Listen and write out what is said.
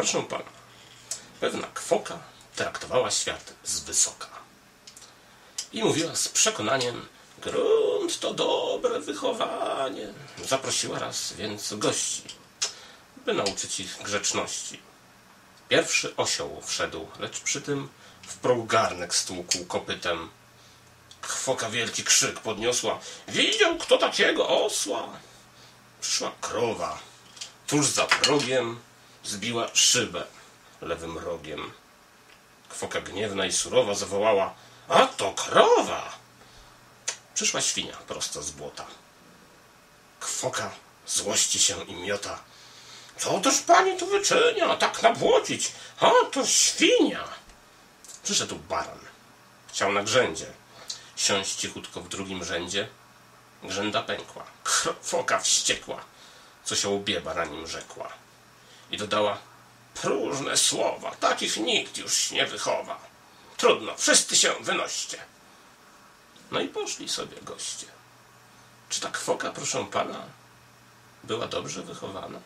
Proszę pana, pewna kwoka traktowała świat z wysoka. I mówiła z przekonaniem, grunt to dobre wychowanie. Zaprosiła raz więc gości, by nauczyć ich grzeczności. Pierwszy osioł wszedł, lecz przy tym w progu garnek stłukł kopytem. Kwoka wielki krzyk podniosła. Widział kto takiego osła? Przyszła krowa. Tuż za progiem zbiła szybę lewym rogiem. Kwoka gniewna i surowa zawołała. A to krowa! Przyszła świnia prosto z błota. Kwoka złości się i miota. Co też pani tu wyczynia? Tak nabłocić? A to świnia! Przyszedł baran. Chciał na grzędzie. Siąść cichutko w drugim rzędzie. Grzęda pękła. Foka wściekła, co się łbie baranim rzekła. I dodała, próżne słowa, takich nikt już nie wychowa. Trudno, wszyscy się wynoście. No i poszli sobie goście. Czy ta kwoka, proszę pana, była dobrze wychowana?